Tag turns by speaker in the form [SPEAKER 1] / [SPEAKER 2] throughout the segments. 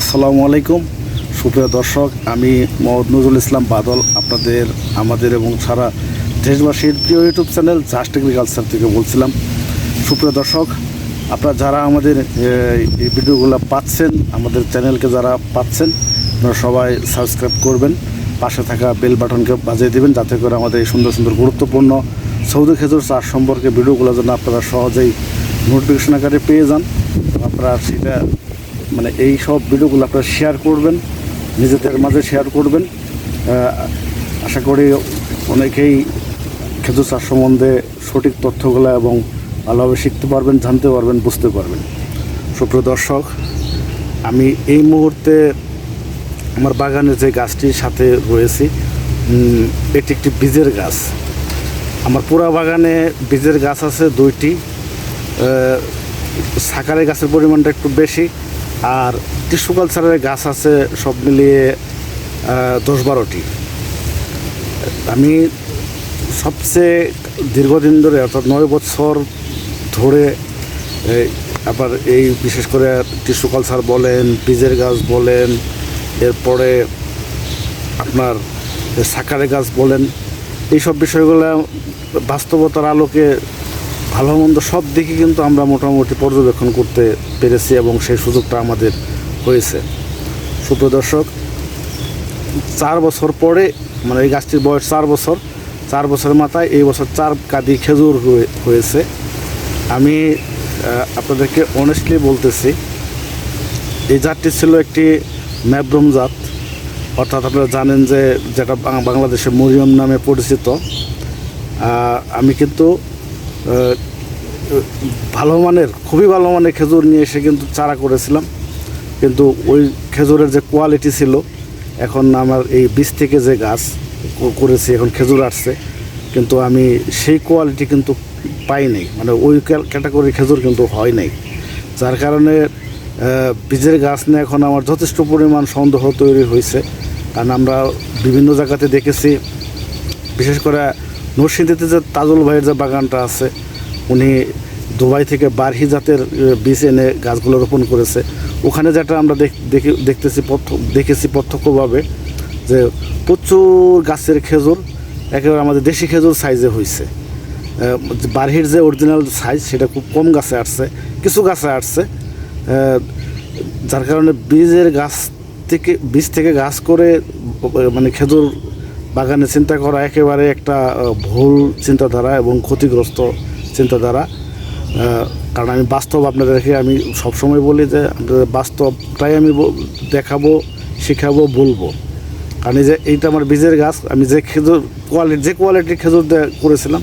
[SPEAKER 1] আসসালামু আলাইকুম। সুপ্রিয় দর্শক, আমি মোহাম্মদ নজরুল ইসলাম বাদল, আপনাদের, আমাদের এবং সারা দেশবাসীর প্রিয় ইউটিউব চ্যানেল জাস্ট এগ্রিকালচার থেকে বলছিলাম। সুপ্রিয় দর্শক, আপনারা যারা আমাদের এই ভিডিওগুলো পাচ্ছেন, আমাদের চ্যানেলকে যারা পাচ্ছেন, আপনারা সবাই সাবস্ক্রাইব করবেন, পাশে থাকা বেল বাটনকে বাজিয়ে দেবেন, যাতে করে আমাদের এই সুন্দর সুন্দর গুরুত্বপূর্ণ সৌদি খেজুর চাষ সম্পর্কে ভিডিওগুলো যেন আপনারা সহজেই নোটিফিকেশন আকারে পেয়ে যান। আপনারা সেটা মানে এই সব ভিডিওগুলো আপনারা শেয়ার করবেন, নিজেদের মাঝে শেয়ার করবেন। আশা করি অনেকেই খেজুর চাষ সম্বন্ধে সঠিক তথ্যগুলো এবং ভালোভাবে শিখতে পারবেন, জানতে পারবেন, বুঝতে পারবেন। সুপ্রিয় দর্শক, আমি এই মুহূর্তে আমার বাগানের যে গাছটির সাথে রয়েছি এটি একটি বীজের গাছ। আমার পুরা বাগানে বীজের গাছ আছে দুইটি। সাকারের গাছের পরিমাণটা একটু বেশি আর টিস্যু কালচারের গাছ আছে সব মিলিয়ে দশ বারোটি। আমি সবচেয়ে দীর্ঘদিন ধরে, অর্থাৎ নয় বছর ধরে আবার এই বিশেষ করে টিস্যু কালচার বলেন, বীজের গাছ বলেন, এরপরে আপনার সাকারে গাছ বলেন, এইসব বিষয়গুলো বাস্তবতার আলোকে ভালো মন্দ সব দিকে কিন্তু আমরা মোটামুটি পর্যবেক্ষণ করতে পেরেছি এবং সেই সুযোগটা আমাদের হয়েছে। সুপ্রদর্শক চার বছর পরে মানে এই গাছটির বয়স চার বছর, চার বছরের মাথায় এই বছর চার কাদি খেজুর হয়ে- হয়েছে। আমি আপনাদেরকে অনেস্টলি বলতেছি, এই জাতটি ছিল একটি ম্যাব্রম জাত। অর্থাৎ আপনারা জানেন যে, যেটা বাংলাদেশে মরিয়ম নামে পরিচিত। আমি কিন্তু ভালো মানের, খুবই ভালো মানের খেজুর নিয়ে এসে কিন্তু চারা করেছিলাম। কিন্তু ওই খেজুরের যে কোয়ালিটি ছিল, এখন আমার এই বীজ থেকে যে গাছ করেছি, এখন খেজুর আসছে, কিন্তু আমি সেই কোয়ালিটি কিন্তু পাই নাই। মানে ওই ক্যাটাগরির খেজুর কিন্তু হয় নাই। যার কারণে বীজের গাছ নিয়ে এখন আমার যথেষ্ট পরিমাণ সন্দেহ তৈরি হয়েছে কারণ আমরা বিভিন্ন জায়গাতে দেখেছি, বিশেষ করে নরসিংদীতে যে তাজুল ভাইয়ের যে বাগানটা আছে, উনি দুবাই থেকে বারহি জাতের বীজ এনে গাছগুলো রোপণ করেছে। ওখানে যেটা আমরা দেখ- দেখি, দেখতেছি দেখেছি প্রত্যক্ষভাবে যে প্রচুর গাছের খেজুর, একেবারে আমাদের দেশি খেজুর সাইজে হয়েছে বারহির যে অরিজিনাল সাইজ সেটা খুব কম গাছে আসছে, কিছু গাছে আসছে। যার কারণে বীজের গাছ থেকে, বীজ থেকে গাছ করে মানে খেজুর বাগানে চিন্তা করা একেবারে একটা ভুল চিন্তাধারা এবং ক্ষতিগ্রস্ত চিন্তাধারা। কারণ আমি বাস্তব আপনাদেরকে আমি সবসময় বলি যে, আপনাদের বাস্তবটাই আমি দেখাবো, শেখাবো, বলব। কারণ এই যে, এইটা আমার বীজের গাছ, আমি যে খেজুর কোয়ালিটি যে কোয়ালিটির খেজুর করেছিলাম,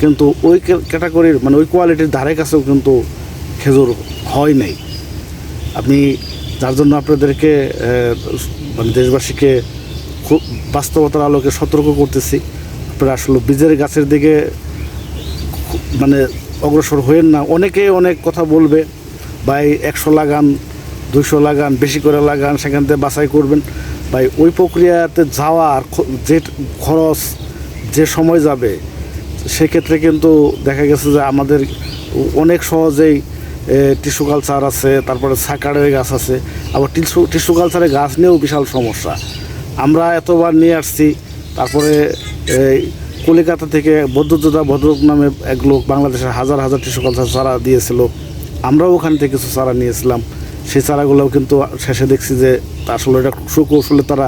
[SPEAKER 1] কিন্তু ওই ক্যাটাগরির মানে ওই কোয়ালিটির ধারে কাছেও কিন্তু খেজুর হয় নাই। আমি যার জন্য আপনাদেরকে মানে দেশবাসীকে বাস্তবতার আলোকে সতর্ক করতেছি। আপনারা আসলে বীজের গাছের দিকে মানে অগ্রসর হয়েন না। অনেকে অনেক কথা বলবে, ভাই একশো লাগান, দুইশো লাগান, বেশি করে লাগান, সেখান থেকে বাছাই করবেন। ভাই, ওই প্রক্রিয়াতে যাওয়ার যে খরচ, যে সময় যাবে, সেক্ষেত্রে কিন্তু দেখা গেছে যে আমাদের অনেক সহজেই টিস্যু কালচার আছে, তারপরে সাকারের গাছ আছে। আবার টিস্যু টিস্যু কালচারের গাছ নিয়েও বিশাল সমস্যা। আমরা এতবার নিয়ে আসছি, তারপরে এই কলিকাতা থেকে বৌদ্ধযোদ্ধা ভদ্রক নামে এক লোক, বাংলাদেশের হাজার হাজার টিস্যু কালচার চারা দিয়েছিল। আমরাও ওখান থেকে কিছু চারা নিয়েছিলাম। সেই চারাগুলোও কিন্তু শেষে দেখছি যে আসলে এটা সুকৌশলে তারা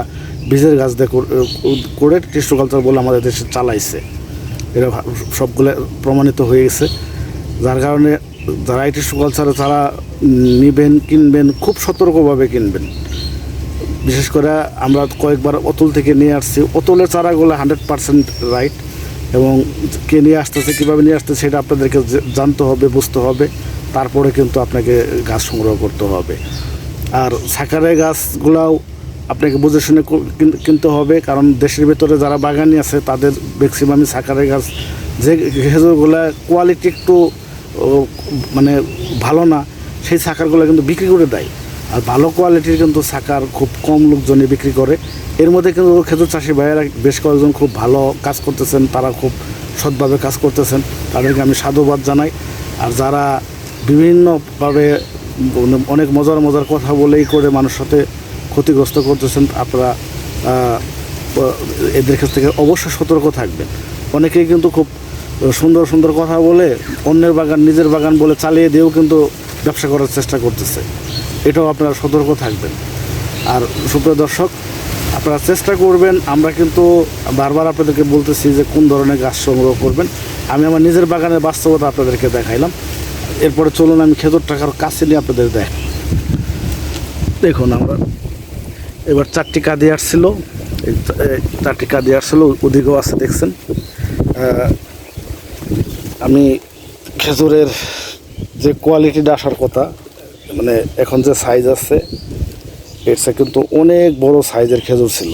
[SPEAKER 1] বীজের গাছ দিয়ে করে টিস্যু কালচার বলে আমাদের দেশে চালাইছে। এটা সবগুলো প্রমাণিত হয়ে গেছে। যার কারণে যারা এই টিস্যু কালচারে তারা নেবেন, কিনবেন, খুব সতর্কভাবে কিনবেন। বিশেষ করে আমরা কয়েকবার অতুল থেকে নিয়ে আসছি। অতুলের চারাগুলো হান্ড্রেড পার্সেন্ট রাইট এবং কে নিয়ে আসতেছে, কীভাবে নিয়ে আসতেছে সেটা আপনাদেরকে জানতে হবে, বুঝতে হবে। তারপরে কিন্তু আপনাকে গাছ সংগ্রহ করতে হবে। আর সাকারের গাছগুলাও আপনাকে বুঝে শুনে কিন- কিনতে হবে, কারণ দেশের ভেতরে যারা বাগানি আছে, তাদের ম্যাক্সিমামই সাকারের গাছ যে খেজুরগুলা কোয়ালিটি একটু মানে ভালো না, সেই সাকারগুলো কিন্তু বিক্রি করে দেয়। আর ভালো কোয়ালিটির কিন্তু সাকার খুব কম লোকজনই বিক্রি করে। এর মধ্যে কিন্তু খেজুর চাষি ভাইয়েরা বেশ কয়েকজন খুব ভালো কাজ করতেছেন, তারা খুব সৎভাবে কাজ করতেছেন। তাদেরকে আমি সাধুবাদ জানাই। আর যারা বিভিন্নভাবে অনেক মজার মজার কথা বলেই করে মানুষ সাথে ক্ষতিগ্রস্ত করতেছেন, আপনারা এদের কাছ থেকে অবশ্যই সতর্ক থাকবেন। অনেকেই কিন্তু খুব সুন্দর সুন্দর কথা বলে, অন্যের বাগান নিজের বাগান বলে চালিয়ে দিয়েও কিন্তু ব্যবসা করার চেষ্টা করতেছে। এটাও আপনারা সতর্ক থাকবেন। আর সুপ্রিয় দর্শক, আপনারা চেষ্টা করবেন, আমরা কিন্তু বারবার আপনাদেরকে বলতেছি যে কোন ধরনের গাছ সংগ্রহ করবেন। আমি আমার নিজের বাগানের বাস্তবতা আপনাদেরকে দেখাইলাম। এরপরে চলুন আমি খেজুর টাকার কাছে নিয়ে আপনাদের দেখ দেখুন আমরা, এবার চারটি কাঁদি আসছিল। চারটি কাঁদি আসছিল, ওদিকেও আছে, দেখছেন। আমি খেজুরের যে কোয়ালিটিটা আসার কথা মানে এখন যে সাইজ আছে এটা কিন্তু অনেক বড় সাইজের খেজুর ছিল।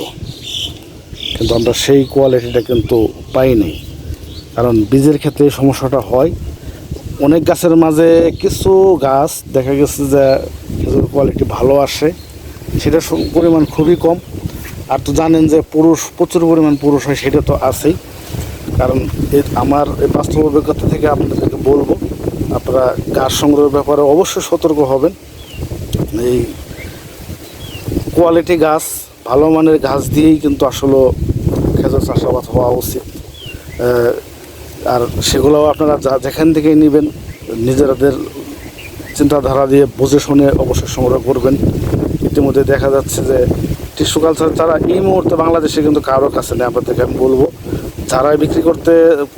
[SPEAKER 1] কিন্তু আমরা সেই কোয়ালিটিটা কিন্তু পাইনি। কারণ বীজের ক্ষেত্রে সমস্যাটা হয়। অনেক গাছের মাঝে কিছু গাছ দেখা গেছে যে খেজুর কোয়ালিটি ভালো আসে, সেটার পরিমাণ খুবই কম। আর তো জানেন যে পুরুষ, প্রচুর পরিমাণ পুরুষ হয়, সেটা তো আছেই। কারণ আমার এই বাস্তব অভিজ্ঞতা থেকে আপনাদেরকে বলব আপনারা গাছ সংগ্রহের ব্যাপারে অবশ্যই সতর্ক হবেন। এই কোয়ালিটি গাছ, ভালো মানের গাছ দিয়েই কিন্তু আসলে খেজুর চাষাবাদ হওয়া উচিত। আর সেগুলোও আপনারা যা যেখান থেকেই নেবেন নিজেদের চিন্তাধারা দিয়ে বুঝে শুনে অবশ্যই সংগ্রহ করবেন। ইতিমধ্যে দেখা যাচ্ছে যে টিস্যু কালচার তারা এই মুহূর্তে বাংলাদেশে কিন্তু কারোর কাছে নেই, আপনাদেরকে আমি বলব। চারাই বিক্রি করতে,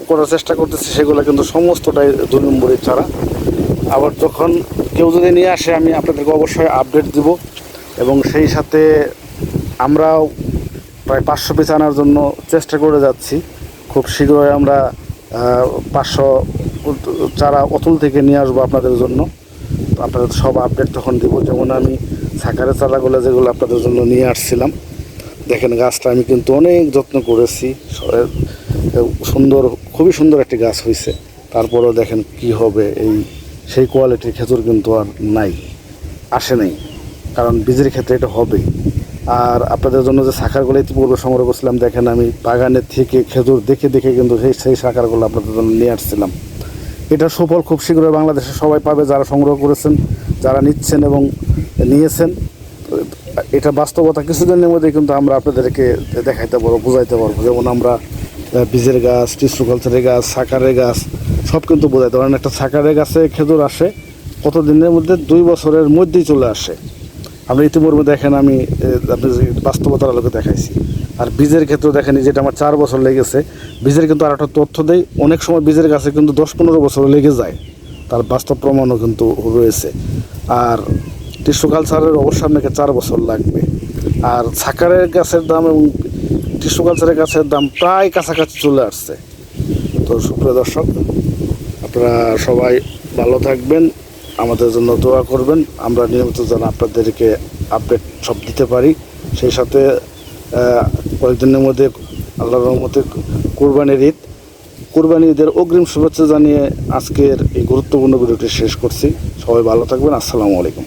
[SPEAKER 1] করার চেষ্টা করতেছে, সেগুলো কিন্তু সমস্তটাই দুই নম্বরের চারা। আবার যখন কেউ যদি নিয়ে আসে, আমি আপনাদেরকে অবশ্যই আপডেট দিব। এবং সেই সাথে আমরাও প্রায় পাঁচশো পিস আনার জন্য চেষ্টা করে যাচ্ছি। খুব শীঘ্রই আমরা পাঁচশো চারা অতুল থেকে নিয়ে আসব আপনাদের জন্য। তো আপনাদের সব আপডেট তখন দিব। যেমন আমি সাকারের চারাগুলো যেগুলো আপনাদের জন্য নিয়ে আসছিলাম। দেখেন গাছটা আমি কিন্তু অনেক যত্ন করেছি। সুন্দর, খুবই সুন্দর একটি গাছ হয়েছে তারপরেও দেখেন কি হবে, এই, সেই কোয়ালিটির খেজুর কিন্তু আর নাই, আসে নাই। কারণ বীজের ক্ষেত্রে এটা হবে আর আপনাদের জন্য যে শাখারগুলো ইতিপূর্বে সংগ্রহ করছিলাম, দেখেন আমি বাগানের থেকে খেজুর দেখে দেখে কিন্তু সেই সেই শাখারগুলো আপনাদের জন্য নিয়ে আসছিলাম। এটার সুফল খুব শীঘ্রই বাংলাদেশে সবাই পাবে যারা সংগ্রহ করেছেন, যারা নিচ্ছেন এবং নিয়েছেন। এটা বাস্তবতা কিছুদিনের মধ্যে কিন্তু আমরা আপনাদেরকে দেখাইতে পারব, বুঝাইতে পারব। যেমন আমরা বীজের গাছ, টিস্যু কালচারের গাছ, সাকারের গাছ, সব কিন্তু বোঝায়। পারেন একটা সাকারের গাছে খেজুর আসে কত দিনের মধ্যে দুই বছরের মধ্যেই চলে আসে। আমরা ইতিমধ্যে দেখেন আমি আপনি বাস্তবতার আলোকে দেখাইছি। আর বীজের ক্ষেত্রে দেখেন যেটা আমার চার বছর লেগেছে, বীজের কিন্তু আর একটা তথ্য দেয় অনেক সময় বীজের গাছে কিন্তু দশ পনেরো বছর লেগে যায়। তার বাস্তব প্রমাণও কিন্তু রয়েছে। আর টিস্যু কালচারের অবশ্যই আপনাকে চার বছর লাগবে। আর সাকারের গাছের দাম এবং টিস্যু কালচারের গাছের দাম প্রায় কাছাকাছি চলে আসছে। তো সুপ্রিয় দর্শক, আপনারা সবাই ভালো থাকবেন, আমাদের জন্য দোয়া করবেন। আমরা নিয়মিত যেন আপনাদেরকে আপডেট সব দিতে পারি। সেই সাথে কয়েকদিনের মধ্যে আল্লাহর রহমতে কোরবানির ঈদ কোরবানি ঈদের অগ্রিম শুভেচ্ছা জানিয়ে আজকের এই গুরুত্বপূর্ণ ভিডিওটি শেষ করছি। সবাই ভালো থাকবেন। আসসালামু আলাইকুম।